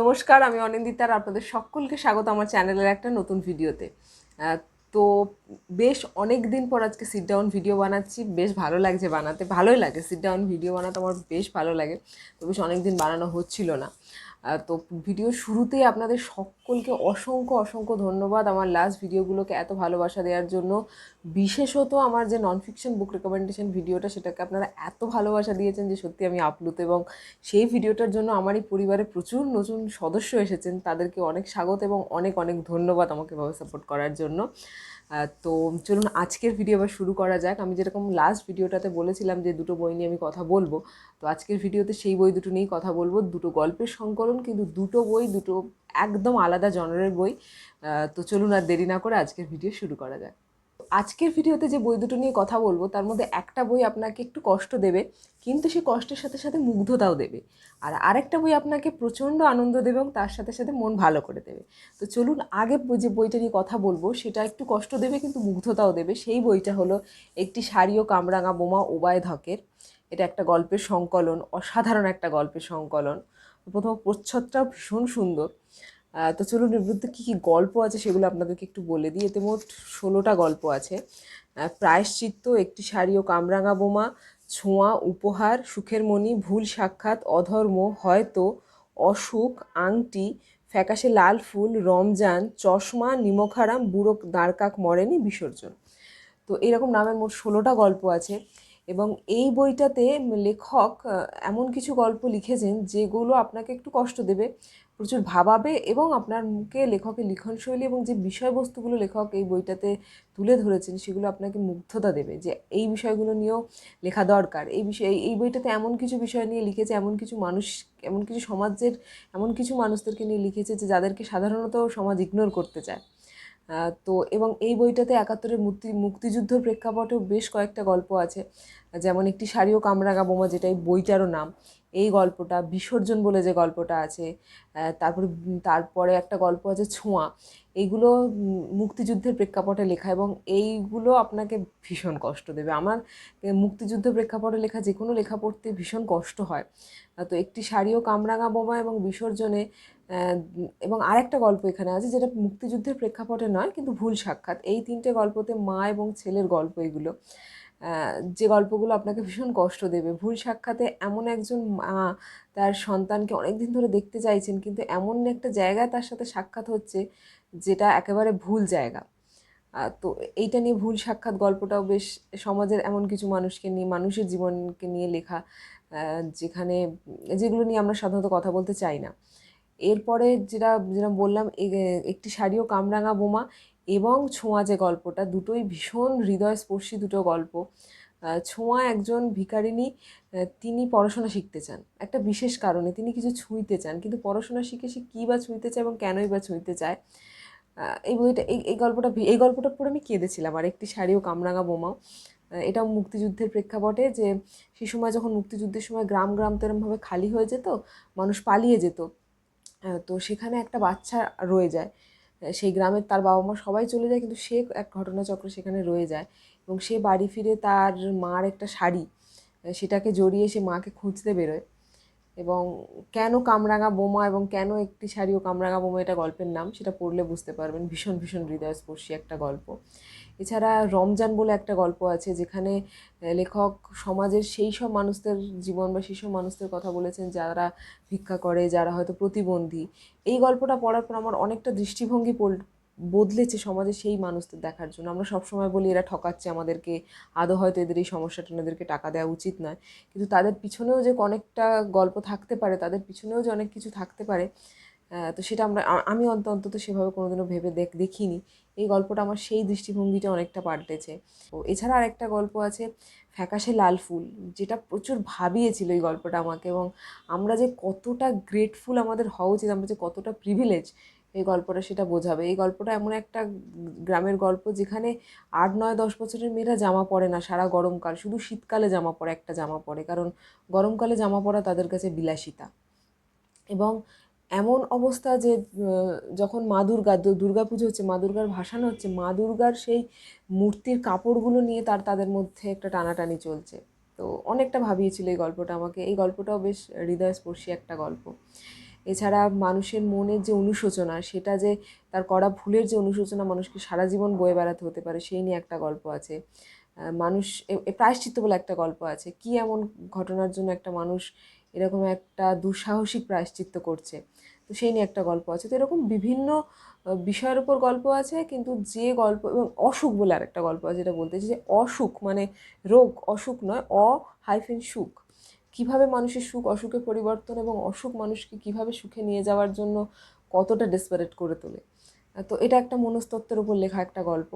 নমস্কার, আমি অনিন্দিতার আপনাদের সকলকে স্বাগত আমার চ্যানেলের একটা নতুন ভিডিওতে। তো বেশ অনেক দিন পর আজকে সিট ডাউন ভিডিও বানাচ্ছি, বেশ ভালো লাগছে বানাতে, ভালোই লাগে সিট ডাউন ভিডিও বানাতে, আমার বেশ ভালো লাগে। তো বেশ অনেক দিন বানানো হচ্ছিল না। তো ভিডিও শুরুতেই আপনাদের সকলকে অসংখ্য অসংখ্য ধন্যবাদ আমার লাস্ট ভিডিওগুলোকে এত ভালোবাসা দেওয়ার জন্য। বিশেষত আমার যে নন ফিকশন বুক রেকমেন্ডেশন ভিডিওটা সেটাকে আপনারা এত ভালোবাসা দিয়েছেন যে সত্যি আমি আপ্লুত এবং সেই ভিডিওটার জন্য আমার এই পরিবারে প্রচুর নতুন সদস্য এসেছেন। তাদেরকে অনেক স্বাগত এবং অনেক অনেক ধন্যবাদ আমাকে এভাবে সাপোর্ট করার জন্য। তো চলুন আজকের ভিডিও আবার শুরু করা যাক। আমি যেরকম লাস্ট ভিডিওটাতে বলেছিলাম যে দুটো বই নিয়ে আমি কথা বলব, তো আজকের ভিডিওতে সেই বই দুটো নিয়েই কথা বলব। দুটো গল্পের সংকলন, কিন্তু দুটো বই, দুটো একদম আলাদা জনরের বই। তো চলুন আর দেরি না করে আজকের ভিডিও শুরু করা যাক। আজকের ভিডিওতে যে বই দুটো নিয়ে কথা বলব, তার মধ্যে একটা বই আপনাকে একটু কষ্ট দেবে, কিন্তু সে কষ্টের সাথে সাথে মুগ্ধতাও দেবে। আর আরেকটা বই আপনাকে প্রচণ্ড আনন্দ দেবে এবং তার সাথে সাথে মন ভালো করে দেবে। তো চলুন আগে যে বইটা নিয়ে কথা বলব, সেটা একটু কষ্ট দেবে, কিন্তু মুগ্ধতাও দেবে। সেই বইটা হলো একটি শাড়ি ও কামরাঙা বোমা ওবায় ধকের। এটা একটা গল্পের সংকলন, অসাধারণ একটা গল্পের সংকলন। প্রথম প্রচ্ছদটাও ভীষণ সুন্দর। তো চলুন এর মধ্যে কী কী গল্প আছে সেগুলো আপনাদেরকে একটু বলে দিই। এতে মোট ষোলোটা গল্প আছে। প্রায়শ্চিত্ত, একটি শাড়ি ও কামরাঙা বোমা, ছোঁয়া, উপহার, সুখের মণি, ভুল সাক্ষাৎ, অধর্ম, হয়তো, অসুখ, আংটি, ফ্যাকাশে লাল ফুল, রমজান, চশমা, নিমখারাম, বুড়ো দাঁড়কাক মরেনি বিসর্জন। তো এরকম নামের মোট ষোলোটা গল্প আছে এবং এই বইটাতে লেখক এমন কিছু গল্প লিখেছেন যেগুলো আপনাকে একটু কষ্ট দেবে। প্রচুর ভাবাবে এবং আপনার মুখে লেখকের লিখনশৈলী এবং যে বিষয়বস্তুগুলো লেখক এই বইটাতে তুলে ধরেছেন, সেগুলো আপনাকে মুগ্ধতা দেবে যে এই বিষয়গুলো নিয়েও লেখা দরকার। এই বিষয়, এই- বইটাতে এমন কিছু বিষয় নিয়ে লিখেছে, এমন কিছু মানুষ, এমন কিছু সমাজের, এমন কিছু মানুষদেরকে নিয়ে লিখেছে যে যাদেরকে সাধারণত সমাজ ইগনোর করতে চায়। তো এবং এই বইটাতে একাত্তরের মুক্তি, মুক্তিযুদ্ধের প্রেক্ষাপটেও বেশ কয়েকটা গল্প আছে। যেমন একটি শাড়ি ও কামরাঙা বোমা যেটা এই বইটারও নাম। এই গল্পটা, বিসর্জন বলে যে গল্পটা আছে তারপরে তারপরে একটা গল্প আছে ছোঁয়া। এইগুলো মুক্তিযুদ্ধের প্রেক্ষাপটে লেখা এবং এইগুলো আপনাকে ভীষণ কষ্ট দেবে। আমার মুক্তিযুদ্ধের প্রেক্ষাপটে লেখা যে কোনো লেখা পড়তে ভীষণ কষ্ট হয়। তো একটি শাড়ি ও কামরাঙা বোমা এবং বিসর্জনে এবং আরেকটা গল্প এখানে আছে যেটা মুক্তিযুদ্ধের প্রেক্ষাপটে নয়, কিন্তু ভুল সাক্ষাৎ। এই তিনটে গল্পতে মা এবং ছেলের গল্প এগুলো। যে গল্পগুলো আপনাকে ভীষণ কষ্ট দেবে। ভুল সাক্ষাতে এমন একজন মা তার সন্তানকে অনেক দিন ধরে দেখতে চাইছেন, কিন্তু এমন একটা জায়গায় তার সাথে সাক্ষাৎ হচ্ছে যেটা একেবারে ভুল জায়গা। তো এইটা নিয়ে ভুল সাক্ষাৎ গল্পটাও বেশ সমাজের এমন কিছু মানুষকে নিয়ে, মানুষের জীবনকে নিয়ে লেখা যেখানে যেগুলো নিয়ে আমরা সাধারণত কথা বলতে চাই না। এরপরে যেটা যেটা বললাম একটি শাড়ি ও কামরাঙা বোমা এবং ছোঁয়া যে গল্পটা দুটোই ভীষণ হৃদয়স্পর্শী দুটো গল্প। ছোঁয়া একজন ভিখারিনী আহ, তিনি পড়াশোনা শিখতে চান। একটা বিশেষ কারণে তিনি কিছু ছুঁইতে চান কিন্তু পড়াশোনা শিখে সে কী বা ছুঁইতে চায় এবং কেনই বা ছুঁইতে চায়? এই বইটা এই এই গল্পটা এই গল্পটা পড়ে আমি কেঁদেছিলাম। আর একটি শাড়ি ও কামরাঙা বোমাও এটাও মুক্তিযুদ্ধের প্রেক্ষাপটে যে সে সময় যখন মুক্তিযুদ্ধের সময় গ্রাম গ্রাম তো এরমভাবে খালি হয়ে যেত মানুষ পালিয়ে যেত তো সেখানে একটা বাচ্চা রয়ে যায়। সেই গ্রামের তার বাবা মা সবাই চলে যায়, কিন্তু সে এক ঘটনাচক্র সেখানে রয়ে যায় এবং সে বাড়ি ফিরে তার মার একটা শাড়ি, সেটাকে জড়িয়ে সে মাকে খুঁজতে বেরোয় এবং কেন কামরাঙা বোমা এবং কেন একটি শাড়ি ও কামরাঙা বোমা, এটা গল্পের নাম, সেটা পড়লে বুঝতে পারবেন, ভীষণ ভীষণ হৃদয়স্পর্শী একটা গল্প। এছাড়া রমজান বলে একটা গল্প আছে যেখানে লেখক সমাজের সেই সব মানুষদের জীবন বা সেই সব মানুষদের কথা বলেছেন যারা ভিক্ষা করে, যারা হয়তো প্রতিবন্ধী। এই গল্পটা পড়ার পর আমার অনেকটা দৃষ্টিভঙ্গি বদলেছে সমাজে সেই মানুষদের দেখার জন্য। আমরা সবসময় বলি, এরা ঠকাচ্ছে আমাদেরকে, আদৌ হয়তো এদের এই সমস্যাটা এদেরকে টাকা দেওয়া উচিত নয়। কিন্তু তাদের পিছনেও যে অনেকটা গল্প থাকতে পারে, তাদের পিছনেও যে অনেক কিছু থাকতে পারে তো সেটা আমরা আমি অন্ত, অন্তত সেভাবে কোনোদিনও ভেবে দেখ, দেখিনি। এই গল্পটা আমার সেই দৃষ্টিভঙ্গিটা অনেকটা পাল্টেছে। ও এছাড়া আরেকটা গল্প আছে, ফ্যাকাশে লাল ফুল, যেটা প্রচুর ভাবিয়েছিল এই গল্পটা আমাকে এবং আমরা যে কতটা গ্রেটফুল আমাদের হওয়া উচিত, আমরা যে কতটা প্রিভিলেজ এই গল্পটা সেটা বোঝাবে। এই গল্পটা এমন একটা গ্রামের গল্প যেখানে আট, নয়, দশ বছরের মেয়েরা জামা পরে না, সারা গরমকাল, শুধু শীতকালে জামা পরে, একটা জামা পরে। কারণ গরমকালে জামা পরা তাদের কাছে বিলাসিতা। এবং এমন অবস্থা যে যখন মা দুর্গা দুর্গা পুজো হচ্ছে, মা দুর্গার ভাসানো হচ্ছে, মা দুর্গার সেই মূর্তির কাপড়গুলো নিয়ে তার, তাদের মধ্যে একটা টানাটানি চলছে। তো অনেকটা ভাবিয়েছিল এই গল্পটা আমাকে। এই গল্পটাও বেশ হৃদয়স্পর্শী একটা গল্প। এছাড়া মানুষের মনের যে অনুশোচনা, সেটা যে তার করা ভুলের যে অনুশোচনা মানুষকে সারা জীবন বয়ে বেড়াতে হতে পারে, সেই নিয়ে একটা গল্প আছে। মানুষ প্রায়শ্চিত্ত বলে একটা গল্প আছে। কি এমন ঘটনার জন্য একটা মানুষ এরকম একটা দুঃসাহসিক প্রায়শ্চিত্ত করছে। তো সেই নিয়ে একটা গল্প আছে। তো এরকম বিভিন্ন বিষয়ের উপর গল্প আছে, কিন্তু যে গল্প এবং অসুখ বলে আরেকটা গল্প আছে যেটা বলতে যে অসুখ মানে রোগ, অসুখ নয়, অ হাইফেন সুখ। কীভাবে মানুষের সুখ অসুখে পরিবর্তন এবং অসুখ মানুষকে কীভাবে সুখে নিয়ে যাওয়ার জন্য কতটা ডেসপারেট করে তোলে? তো এটা একটা মনস্তত্ত্বের উপর লেখা একটা গল্প।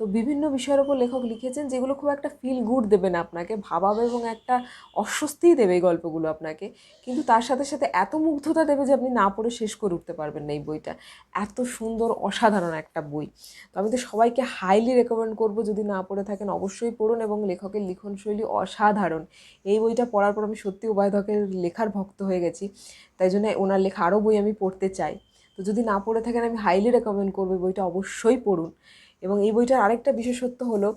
তো বিভিন্ন বিষয়ের উপর লেখক লিখেছেন যেগুলো খুব একটা ফিল গুড দেবে না আপনাকে, ভাবাবে এবং একটা অস্বস্তিই দেবে এই গল্পগুলো আপনাকে। কিন্তু তার সাথে সাথে এত মুগ্ধতা দেবে যে আপনি না পড়ে শেষ করে উঠতে পারবেন না এই বইটা। এত সুন্দর, অসাধারণ একটা বই। তো আমি তো সবাইকে হাইলি রেকমেন্ড করব, যদি না পড়ে থাকেন অবশ্যই পড়ুন এবং লেখকের লিখনশৈলী অসাধারণ। এই বইটা পড়ার পর আমি সত্যি উভয়ধকের লেখার ভক্ত হয়ে গেছি। তাই জন্য ওনার লেখা আরও বই আমি পড়তে চাই। তো যদি না পড়ে থাকেন, আমি হাইলি রেকমেন্ড করব বইটা অবশ্যই পড়ুন। এবং এই বইটার আরেকটা বিশেষত্ব হলো,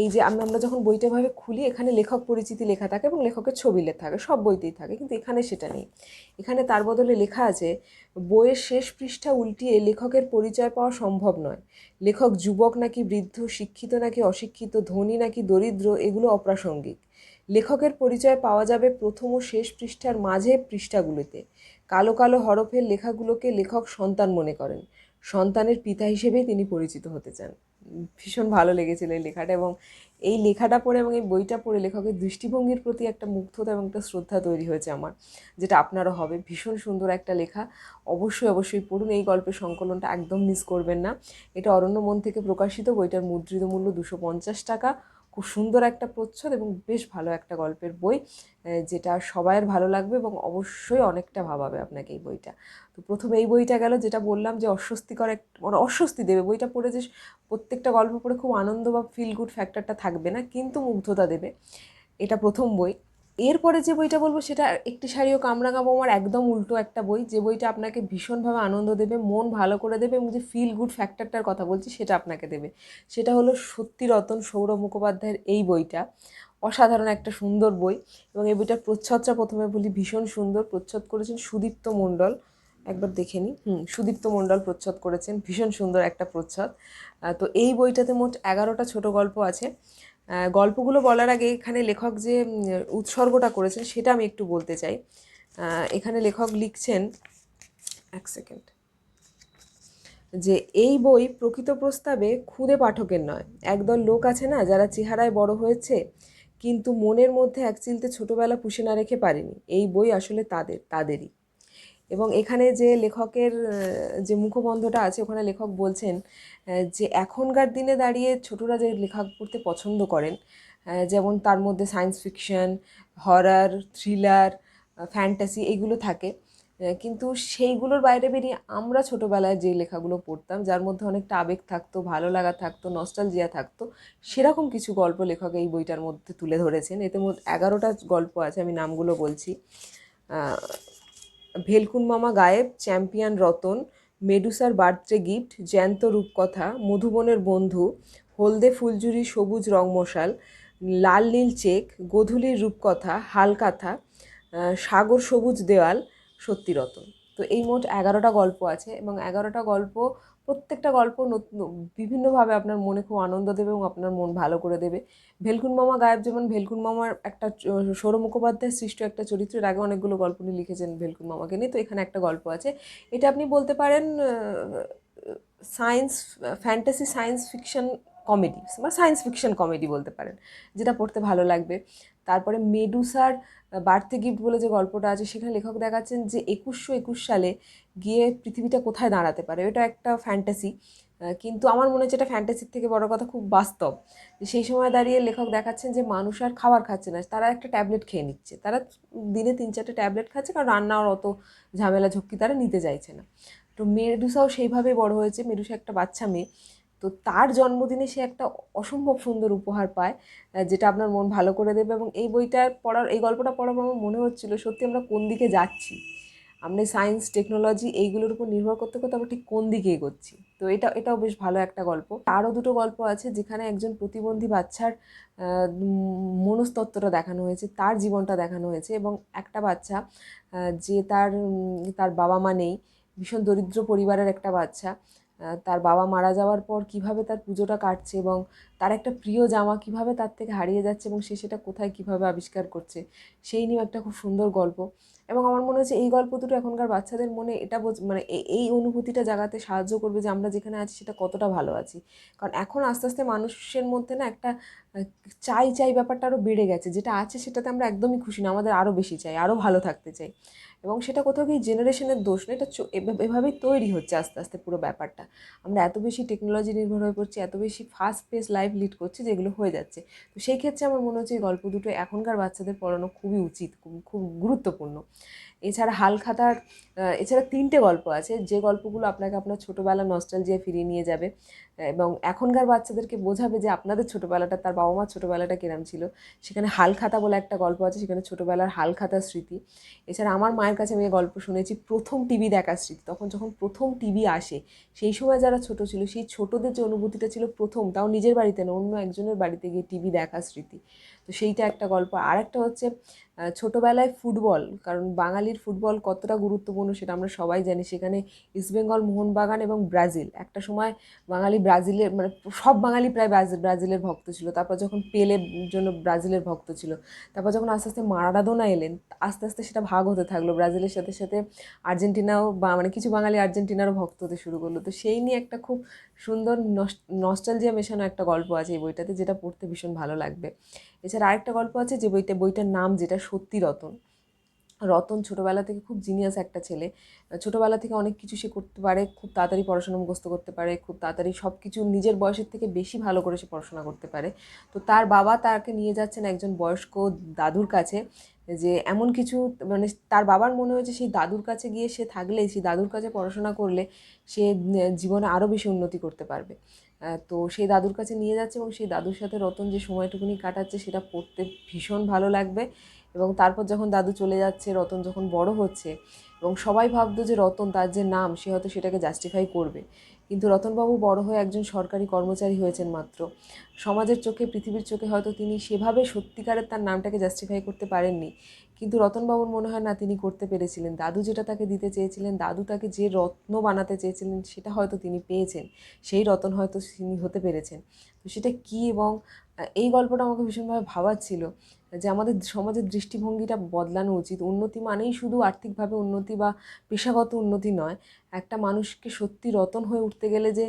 এই যে আমি, আমরা যখন বইটা ভাবে খুলি, এখানে লেখক পরিচিতি লেখা থাকে এবং লেখকের ছবি লেখা থাকে, সব বইতেই থাকে, কিন্তু এখানে সেটা নেই। এখানে তার বদলে লেখা আছে, বইয়ের শেষ পৃষ্ঠা উল্টিয়ে লেখকের পরিচয় পাওয়া সম্ভব নয়। লেখক যুবক নাকি বৃদ্ধ, শিক্ষিত নাকি অশিক্ষিত, ধনী নাকি দরিদ্র, এগুলো অপ্রাসঙ্গিক। লেখকের পরিচয় পাওয়া যাবে প্রথম ও শেষ পৃষ্ঠার মাঝে পৃষ্ঠাগুলোতে। কালো কালো হরফের লেখাগুলোকে লেখক সন্তান মনে করেন। সন্তানের পিতা হিসেবেই তিনি পরিচিত হতে চান। ভীষণ ভালো লেগেছিল এই লেখাটা এবং এই লেখাটা পড়ে এবং এই বইটা পড়ে লেখকের দৃষ্টিভঙ্গির প্রতি একটা মুগ্ধতা এবং একটা শ্রদ্ধা তৈরি হয়েছে আমার, যেটা আপনারও হবে। ভীষণ সুন্দর একটা লেখা। অবশ্যই অবশ্যই পড়ুন। এই গল্পের সংকলনটা একদম মিস করবেন না। এটা অরণ্য মন থেকে প্রকাশিত। বইটার মুদ্রিত মূল্য দুশো পঞ্চাশ টাকা। খুব সুন্দর একটা প্রচ্ছদ এবং বেশ ভালো একটা গল্পের বই যেটা সবাইয়ের ভালো লাগবে এবং অবশ্যই অনেকটা ভাবাবে আপনাকে এই বইটা। তো প্রথমে এই বইটা গেল যেটা বললাম যে অস্বস্তিকর এক মানে অস্বস্তি দেবে। বইটা পড়ে যে প্রত্যেকটা গল্প পড়ে খুব আনন্দ বা ফিল গুড ফ্যাক্টরটা থাকবে না, কিন্তু মুগ্ধতা দেবে। এটা প্রথম বই। এরপরে যে বইটা বলব সেটা একটি শাড়ি ও কামরাঙা বোমার একদম উল্টো একটা বই। যে বইটা আপনাকে ভীষণভাবে আনন্দ দেবে, মন ভালো করে দেবে এবং যে ফিল গুড ফ্যাক্টরটার কথা বলছি সেটা আপনাকে দেবে। সেটা হলো সত্যি রতন সৌরভ মুখোপাধ্যায়ের এই বইটা। অসাধারণ একটা সুন্দর বই এবং এই বইটার প্রচ্ছদটা প্রথমে বলি ভীষণ সুন্দর। প্রচ্ছদ করেছেন সুদীপ্ত মণ্ডল। একবার দেখে নিই। হুম, সুদীপ্ত মণ্ডল প্রচ্ছদ করেছেন। ভীষণ সুন্দর একটা প্রচ্ছদ। তো এই বইটাতে মোট এগারোটা ছোট গল্প আছে। গল্পগুলো বলার আগে এখানে লেখক যে উৎসর্গটা করেছেন সেটা আমি একটু বলতে চাই। এখানে লেখক লিখছেন, এক সেকেন্ড, যে এই বই প্রকৃত প্রস্তাবে খুদে পাঠকের নয়। একদল লোক আছে না, যারা চেহারায় বড় হয়েছে, কিন্তু মনের মধ্যে এক চিলতে ছোটোবেলা পুষে না রেখে পারেনি। এই বই আসলে তাদের, তাদেরই। এবং এখানে যে লেখকের যে মুখবন্ধটা আছে, ওখানে লেখক বলছেন যে এখনকার দিনে দাঁড়িয়ে ছোটরা যে লেখা পড়তে পছন্দ করেন যেমন তার মধ্যে science fiction, horror, thriller fantasy এইগুলো থাকে। কিন্তু সেইগুলোর বাইরে বেরিয়ে আমরা ছোটোবেলায় যে লেখাগুলো পড়তাম, যার মধ্যে অনেকটা আবেগ থাকতো, ভালো লাগা থাকতো নস্টালজিয়া থাকতো, সেরকম কিছু গল্প লেখক এই বইটার মধ্যে তুলে ধরেছেন। এতে মোট এগারোটা গল্প আছে, আমি নামগুলো বলছি। ভেলকুন মামা গায়েব, চ্যাম্পিয়ন রতন, মেডুসার বার্থডে গিফট, জ্যান্ত রূপকথা, মধুবনের বন্ধু, হলদে ফুলজুরি সবুজ রংমশাল লাল নীল চেক, গোধূলির রূপকথা হালকাথা সাগর সবুজ দেওয়াল, সত্যি রতন। তো এই মোট এগারোটা গল্প আছে এবং এগারোটা গল্প প্রত্যেকটা গল্প নতুন বিভিন্নভাবে আপনার মনে খুব আনন্দ দেবে এবং আপনার মন ভালো করে দেবে। ভেলকুন মামা গায়েব যেমন, ভেলকুন মামার একটা সৌর মুখোপাধ্যায় সৃষ্ট একটা চরিত্রের আগে অনেকগুলো গল্প উনি লিখেছেন ভেলকুন মামাকে নিয়ে, তো এখানে একটা গল্প আছে। এটা আপনি বলতে পারেন science, fantasy, science fiction comedy, বা সায়েন্স ফিকশন কমেডি বলতে পারেন, যেটা পড়তে ভালো লাগবে। তারপরে মেডুসার বার্থডে গিফট বলে যে গল্পটা আছে, সেখানে লেখক দেখাচ্ছেন যে একুশশো একুশ সালে গিয়ে পৃথিবীটা কোথায় দাঁড়াতে পারে। এটা একটা ফ্যান্টাসি কিন্তু আমার মনে হচ্ছে এটা ফ্যান্টাসির থেকে বড় কথা খুব বাস্তব। সেই সময় দাঁড়িয়ে লেখক দেখাচ্ছেন যে মানুষ আর খাবার খাচ্ছে না, তারা একটা ট্যাবলেট খেয়ে নিচ্ছে। তারা দিনে তিন চারটে ট্যাবলেট খাচ্ছে, কারণ রান্নার অত ঝামেলা ঝক্কি তারা নিতে চাইছে না। তো মেডুসাও সেইভাবেই বড় হয়েছে। মেডুসা একটা বাচ্চা মেয়ে তো তার জন্মদিনে সে একটা অসম্ভব সুন্দর উপহার পায় যেটা আপনার মন ভালো করে দেবে এবং এই বইটা পড়ার, এই গল্পটা পড়ার আমার মনে হচ্ছিল সত্যি আমরা কোন দিকে যাচ্ছি? আমরা সায়েন্স টেকনোলজি এইগুলোর উপর নির্ভর করতে করতে আমরা ঠিক কোন দিকে এগোচ্ছি? তো এটা, এটাও বেশ ভালো একটা গল্প। আরও দুটো গল্প আছে যেখানে একজন প্রতিবন্ধী বাচ্চার মনস্তত্ত্বটা দেখানো হয়েছে, তার জীবনটা দেখানো হয়েছে এবং একটা বাচ্চা যে তার তার বাবা মা নেই, ভীষণ দরিদ্র পরিবারের একটা বাচ্চা তার বাবা মারা যাওয়ার পর কীভাবে তার পুজোটা কাটছে এবং তার একটা প্রিয় জামা কীভাবে তার থেকে হারিয়ে যাচ্ছে এবং সে সেটা কোথায় কীভাবে আবিষ্কার করছে, সেই নিয়েও একটা খুব সুন্দর গল্প। এবং আমার মনে হচ্ছে এই গল্প দুটো এখনকার বাচ্চাদের মনে এটা মানে এই অনুভূতিটা জাগাতে সাহায্য করবে যে আমরা যেখানে আছি সেটা কতটা ভালো আছি। কারণ এখন আস্তে আস্তে মানুষের মধ্যে না একটা চাই চাই ব্যাপারটা আরও বেড়ে গেছে, যেটা আছে সেটাতে আমরা একদমই খুশি না, আমাদের আরও বেশি চাই আরও ভালো থাকতে চাই। এবং সেটা কোথাও গিয়ে জেনারেশনের দোষ না এটা এভাবেই তৈরি হচ্ছে আস্তে আস্তে পুরো ব্যাপারটা। আমরা এত বেশি টেকনোলজি নির্ভর হয়ে পড়ছি এত বেশি ফাস্ট পেস লাইফ লিড করছি যেগুলো হয়ে যাচ্ছে। তো সেই ক্ষেত্রে আমার মনে হচ্ছে এই গল্প দুটো এখনকার বাচ্চাদের পড়ানো খুবই উচিত খুব- গুরুত্বপূর্ণ। এছাড়া হালখাতার আহ, এছাড়া তিনটে গল্প আছে যে গল্পগুলো আপনাকে আপনার ছোটোবেলা নস্টালজিয়া ফিরিয়ে নিয়ে যাবে এবং এখনকার বাচ্চাদেরকে বোঝাবে যে আপনাদের ছোটোবেলাটা তার বাবা মার ছোটোবেলাটা কিরম ছিল। সেখানে হালখাতা বলে একটা গল্প আছে সেখানে ছোটোবেলার হালখাতার স্মৃতি। এছাড়া আমার মায়ের কাছে আমি গল্প শুনেছি, প্রথম টিভি দেখার স্মৃতি। তখন যখন প্রথম টিভি আসে, সেই সময় যারা ছোট ছিল, সেই ছোটদের যে অনুভূতিটা ছিল প্রথম, তাও নিজের বাড়িতে না, অন্য একজনের বাড়িতে গিয়ে টিভি দেখার স্মৃতি। তো সেইটা একটা গল্প। আর একটা হচ্ছে ছোটোবেলায় ফুটবল, কারণ বাঙালির ফুটবল কতটা গুরুত্বপূর্ণ সেটা আমরা সবাই জানি। সেখানে ইস্টবেঙ্গল মোহনবাগান এবং ব্রাজিল। একটা সময় বাঙালি ব্রাজিলের মানে সব বাঙালি প্রায় ব্রাজিল ব্রাজিলের ভক্ত ছিল। তারপর যখন পেলের জন্য ব্রাজিলের ভক্ত ছিল, তারপর যখন আস্তে আস্তে মারাডোনা এলেন, আস্তে আস্তে সেটা ভাগ হতে থাকল। ব্রাজিলের সাথে সাথে আর্জেন্টিনাও বা মানে কিছু বাঙালি আর্জেন্টিনারও ভক্ত হতে শুরু করল। তো সেই নিয়ে একটা খুব সুন্দর নস্টালজিয়া মেশানো একটা গল্প আছে এই বইটাতে, যেটা পড়তে ভীষণ ভালো লাগবে। এছাড়া আরেকটা গল্প আছে যে বইটা বইটার নাম যেটা সত্যি রতন। রতন ছোটোবেলা থেকে খুব জিনিয়াস একটা ছেলে। ছোটোবেলা থেকে অনেক কিছু সে করতে পারে, খুব তাড়াতাড়ি পড়াশোনা মুখস্থ করতে পারে, খুব তাড়াতাড়ি সব কিছু নিজের বয়সের থেকে বেশি ভালো করে সে পড়াশোনা করতে পারে। তো তার বাবা তাকে নিয়ে যাচ্ছেন একজন বয়স্ক দাদুর কাছে। যে এমন কিছু মানে তার বাবার মনে হয়েছে সেই দাদুর কাছে গিয়ে সে থাকলে, সেই দাদুর কাছে পড়াশোনা করলে সে জীবনে আরও বেশি উন্নতি করতে পারবে। তো সেই দাদুর কাছে নিয়ে যাচ্ছে এবং সেই দাদুর সাথে রতন যে সময়টুকুনি কাটাচ্ছে সেটা পড়তে ভীষণ ভালো লাগবে এবং তারপর যখন দাদু চলে যাচ্ছে, রতন যখন বড় হচ্ছে এবং সবাই ভাবতো যে রতন তার যে নাম সে হয়তো সেটাকে জাস্টিফাই করবে। কিন্তু রতনবাবু বড় হয়ে একজন সরকারি কর্মচারী হয়েছেন মাত্র। সমাজের চোখে, পৃথিবীর চোখে হয়তো তিনি সেভাবে সত্যিকারের তার নামটাকে জাস্টিফাই করতে পারেননি। কিন্তু রতনবাবুর মনে হয় না, তিনি করতে পেরেছিলেন। দাদু যেটা তাকে দিতে চেয়েছিলেন, দাদু তাকে যে রত্ন বানাতে চেয়েছিলেন, সেটা হয়তো তিনি পেয়েছেন। সেই রতন হয়তো তিনি হতে পেরেছেন। তো সেটা কী এবং এই গল্পটা আমাকে ভীষণভাবে ভাবাচ্ছিল। যে আমাদের সমাজের দৃষ্টিভঙ্গিটা বদলানো উচিত। উন্নতি মানেই শুধু আর্থিকভাবে উন্নতি বা পেশাগত উন্নতি নয়, একটা মানুষকে সত্যি রতন হয়ে উঠতে গেলে যে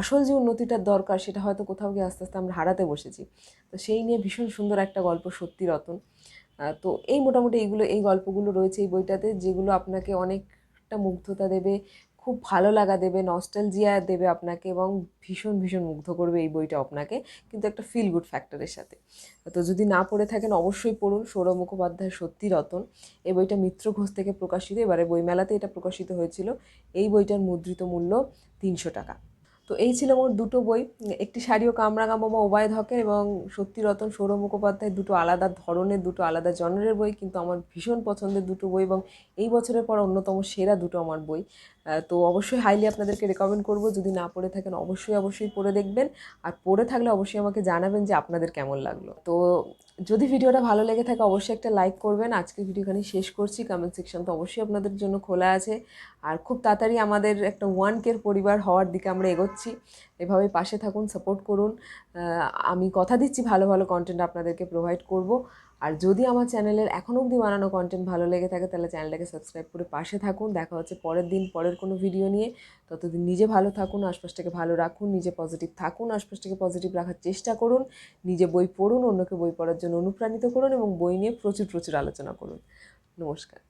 আসল যে উন্নতিটার দরকার সেটা হয়তো কোথাও গিয়ে আস্তে আস্তে আমরা হারাতে বসেছি। তো সেই নিয়ে ভীষণ সুন্দর একটা গল্প, সত্যি রতন। তো এই মোটামুটি এইগুলো, এই গল্পগুলো রয়েছে এই বইটাতে, যেগুলো আপনাকে অনেকটা মুগ্ধতা দেবে খুব ভালো লাগা দেবে নস্টালজিয়া দেবে আপনাকে এবং ভীষণ ভীষণ মুগ্ধ করবে এই বইটা আপনাকে। কিন্তু একটা ফিল গুড ফ্যাক্টরের সাথে। তো যদি না পড়ে থাকেন, অবশ্যই পড়ুন সৌরভ মুখোপাধ্যায়ের সত্যি রতন। এই বইটা মিত্র ঘোষ থেকে প্রকাশিত। এবারে বইমেলাতে এটা প্রকাশিত হয়েছিল। এই বইটার মুদ্রিত মূল্য তিনশো টাকা। তো এই ছিল মোট দুটো বই। একটি শাড়ি ও কামরাঙা মামা ওবায়দ হকের এবং সত্যি রতন, সৌরভ মুখোপাধ্যায় দুটো আলাদা ধরনের, দুটো আলাদা জনরের বই। কিন্তু আমার ভীষণ পছন্দের দুটো বই এবং এই বছরের পর অন্যতম সেরা দুটো আমার বই। তো অবশ্যই হাইলি আপনাদেরকে রেকমেন্ড করব। যদি না পড়ে থাকেন, অবশ্যই অবশ্যই পড়ে দেখবেন। আর পড়ে থাকলে অবশ্যই আমাকে জানাবেন যে আপনাদের কেমন লাগল। তো যদি ভিডিওটা ভালো লেগে থাকে, অবশ্যই একটা লাইক করবেন। আজকের ভিডিও এখানে শেষ করছি। কমেন্ট সেকশন তো অবশ্যই আপনাদের জন্য খোলা আছে। আর খুব তাড়াতাড়ি আমাদের একটা ওয়ান কের পরিবার হওয়ার দিকে আমরা এগোচ্ছি। এভাবে পাশে থাকুন সাপোর্ট করুন। আমি কথা দিচ্ছি, ভালো ভালো কন্টেন্ট আপনাদেরকে প্রোভাইড করব। আর যদি আমার চ্যানেলের এখনও অবধি বানানো কন্টেন্ট ভালো লেগে থাকে, তাহলে চ্যানেলটাকে সাবস্ক্রাইব করে পাশে থাকুন। দেখা হচ্ছে পরের দিন, পরের কোনো ভিডিও নিয়ে। ততদিন নিজে ভালো থাকুন, আশপাশটাকে ভালো রাখুন, নিজে পজিটিভ থাকুন, আশপাশটাকে পজিটিভ রাখার চেষ্টা করুন, নিজে বই পড়ুন, অন্যকে বই পড়ার জন্য অনুপ্রাণিত করুন এবং বই নিয়ে প্রচুর প্রচুর আলোচনা করুন। নমস্কার।